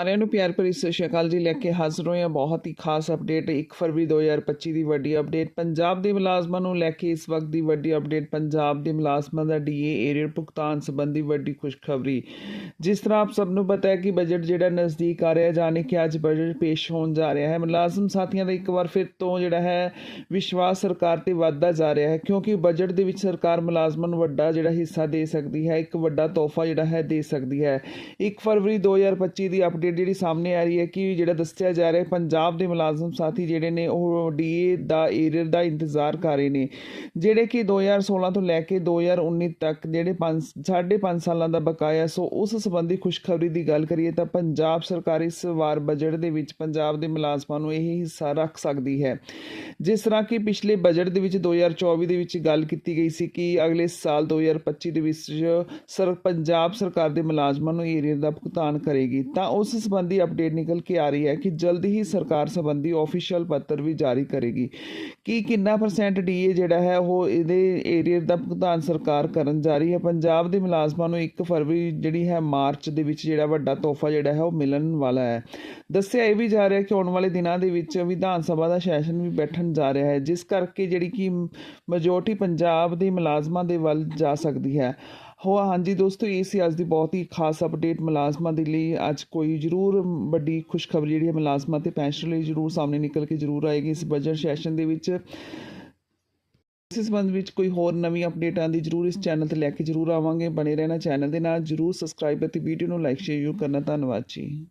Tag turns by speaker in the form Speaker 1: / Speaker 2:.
Speaker 1: ਸਾਰਿਆਂ ਨੂੰ ਪਿਆਰ ਭਰੀ ਸਤਿ ਸ਼੍ਰੀ ਅਕਾਲ ਜੀ। ਲੈ ਕੇ ਹਾਜ਼ਰ ਹੋਏ ਹਾਂ ਬਹੁਤ ਹੀ ਖਾਸ ਅਪਡੇਟ 1 ਫਰਵਰੀ 2025 ਦੀ ਵੱਡੀ ਅਪਡੇਟ ਪੰਜਾਬ ਦੇ ਮੁਲਾਜ਼ਮਾਂ ਨੂੰ ਲੈ ਕੇ ਇਸ ਵਕਤ ਦੀ ਵੱਡੀ ਅਪਡੇਟ ਪੰਜਾਬ ਦੇ ਮੁਲਾਜ਼ਮਾਂ ਦਾ ਡੀਏ ਏਰੀਅਰ ਭੁਗਤਾਨ ਸੰਬੰਧੀ ਵੱਡੀ ਖੁਸ਼ਖਬਰੀ। ਜਿਸ ਤਰ੍ਹਾਂ ਆਪ ਸਭ ਨੂੰ ਪਤਾ ਹੈ ਕਿ ਬਜਟ ਜਿਹੜਾ ਨਜ਼ਦੀਕ ਆ ਰਿਹਾ ਜਾਣੇ ਕਿ ਅੱਜ ਬਜਟ ਪੇਸ਼ ਹੋਣ ਜਾ ਰਿਹਾ ਹੈ। ਮੁਲਾਜ਼ਮ ਸਾਥੀਆਂ ਦਾ ਇੱਕ ਵਾਰ ਫਿਰ ਤੋਂ ਜਿਹੜਾ ਹੈ ਵਿਸ਼ਵਾਸ ਸਰਕਾਰ ਤੇ ਵੱਧਦਾ ਜਾ ਰਿਹਾ ਹੈ, ਕਿਉਂਕਿ ਬਜਟ ਦੇ ਵਿੱਚ ਸਰਕਾਰ ਮੁਲਾਜ਼ਮਾਂ ਨੂੰ ਵੱਡਾ ਜਿਹੜਾ ਹਿੱਸਾ ਦੇ ਸਕਦੀ ਹੈ, ਇੱਕ ਵੱਡਾ ਤੋਹਫਾ ਜਿਹੜਾ ਹੈ ਦੇ ਸਕਦੀ ਹੈ। 1 ਫਰਵਰੀ 2025 ਦੀ ਅਪਡੇਟ ਜਿਹੜੀ ਸਾਹਮਣੇ ਆ ਰਹੀ ਹੈ ਕਿ ਜਿਹੜਾ ਦੱਸਿਆ ਜਾ ਰਿਹਾ ਪੰਜਾਬ ਦੇ ਮੁਲਾਜ਼ਮ ਸਾਥੀ ਜਿਹੜੇ ਨੇ, ਉਹ ਡੀਏ ਦਾ ਏਰੀਅਰ ਦਾ ਇੰਤਜ਼ਾਰ ਕਰ ਰਹੇ ਨੇ। ਜਿਹੜੇ ਕਿ 2016 ਤੋਂ ਲੈ ਕੇ 2019 ਤੱਕ ਜਿਹੜੇ 5 5.5 ਸਾਲਾਂ ਦਾ ਬਕਾਇਆ, ਸੋ ਉਸ ਸੰਬੰਧੀ ਖੁਸ਼ਖਬਰੀ ਦੀ ਗੱਲ ਕਰੀਏ ਤਾਂ ਪੰਜਾਬ ਸਰਕਾਰ ਇਸ ਵਾਰ ਬਜਟ ਦੇ ਵਿੱਚ ਪੰਜਾਬ ਦੇ ਮੁਲਾਜ਼ਮਾਂ ਨੂੰ ਇਹ ਹਿੱਸਾ ਰੱਖ ਸਕਦੀ ਹੈ। ਜਿਸ ਤਰ੍ਹਾਂ ਕਿ ਪਿਛਲੇ ਬਜਟ ਦੇ ਵਿੱਚ 2024 ਦੇ ਵਿੱਚ ਗੱਲ ਕੀਤੀ ਗਈ ਸੀ ਕਿ ਅਗਲੇ ਸਾਲ 2025 ਦੇ ਵਿੱਚ ਸਰ, ਪੰਜਾਬ ਸਰਕਾਰ ਦੇ ਮੁਲਾਜ਼ਮਾਂ ਨੂੰ ਏਰੀਅਰ ਦਾ ਭੁਗਤਾਨ ਕਰੇਗੀ, ਤਾਂ ਉਸ ਸੰਬੰਧੀ ਅਪਡੇਟ ਨਿਕਲ ਕੇ ਆ ਰਹੀ ਹੈ ਕਿ ਜਲਦ ਹੀ ਸਰਕਾਰ ਸੰਬੰਧੀ ਆਫੀਸ਼ੀਅਲ ਪੱਤਰ ਵੀ ਜਾਰੀ ਕਰੇਗੀ। ਕਿ ਕਿੰਨਾ ਪਰਸੈਂਟ ਡੀਏ ਜਿਹੜਾ ਹੈ ਉਹ ਇਹਦੇ ਏਰੀਅਰ ਦਾ ਭੁਗਤਾਨ ਸਰਕਾਰ ਕਰਨ ਜਾ ਰਹੀ ਹੈ? ਪੰਜਾਬ ਦੇ ਮੁਲਾਜ਼ਮਾਂ ਨੂੰ 1 ਫਰਵਰੀ ਜਿਹੜੀ ਹੈ ਮਾਰਚ ਦੇ ਵਿੱਚ ਜਿਹੜਾ ਵੱਡਾ ਤੋਹਫਾ ਜਿਹੜਾ ਹੈ ਉਹ ਮਿਲਣ ਵਾਲਾ ਹੈ। ਦੱਸਿਆ ਇਹ ਵੀ ਜਾ ਰਿਹਾ ਕਿ ਆਉਣ ਵਾਲੇ ਦਿਨਾਂ ਦੇ ਵਿੱਚ ਵਿਧਾਨ ਸਭਾ ਦਾ ਸੈਸ਼ਨ ਵੀ ਬੈਠਣ ਜਾ ਰਿਹਾ ਹੈ, ਜਿਸ ਕਰਕੇ ਜਿਹੜੀ ਕਿ ਮੈਜੋਰਟੀ ਪੰਜਾਬ ਦੇ ਮੁਲਾਜ਼ਮਾਂ ਦੇ ਵੱਲ ਜਾ ਸਕਦੀ ਹੈ। ਹੋ, ਹਾਂਜੀ ਦੋਸਤੋ, ਇਹ ਸੀ ਅੱਜ ਦੀ ਬਹੁਤ ਹੀ ਖਾਸ ਅਪਡੇਟ ਮੁਲਾਜ਼ਮਾਂ ਦੇ ਲਈ। ਅੱਜ ਕੋਈ ਜ਼ਰੂਰ ਵੱਡੀ ਖੁਸ਼ਖਬਰੀ ਜਿਹੜੀ ਹੈ ਮੁਲਾਜ਼ਮਾਂ ਤੇ ਪੈਨਸ਼ਨ ਲਈ ਜ਼ਰੂਰ ਸਾਹਮਣੇ ਨਿਕਲ ਕੇ ਜ਼ਰੂਰ ਆਏਗੀ। ਇਸ ਬਜਟ ਸੈਸ਼ਨ ਦੇ ਵਿੱਚ ਇਸ ਸੰਬੰਧ ਵਿੱਚ ਕੋਈ ਹੋਰ ਨਵੀਂ ਅਪਡੇਟ ਆਉਂਦੀ ਜ਼ਰੂਰ ਇਸ ਚੈਨਲ ਤੇ ਲੈ ਕੇ ਜ਼ਰੂਰ ਆਵਾਂਗੇ। ਬਣੇ ਰਹਿਣਾ ਚੈਨਲ ਦੇ ਨਾਲ। ਜ਼ਰੂਰ ਸਬਸਕ੍ਰਾਈਬ ਅਤੇ ਵੀਡੀਓ ਨੂੰ ਲਾਈਕ ਸ਼ੇਅਰ ਕਰਨਾ। ਧੰਨਵਾਦ ਜੀ।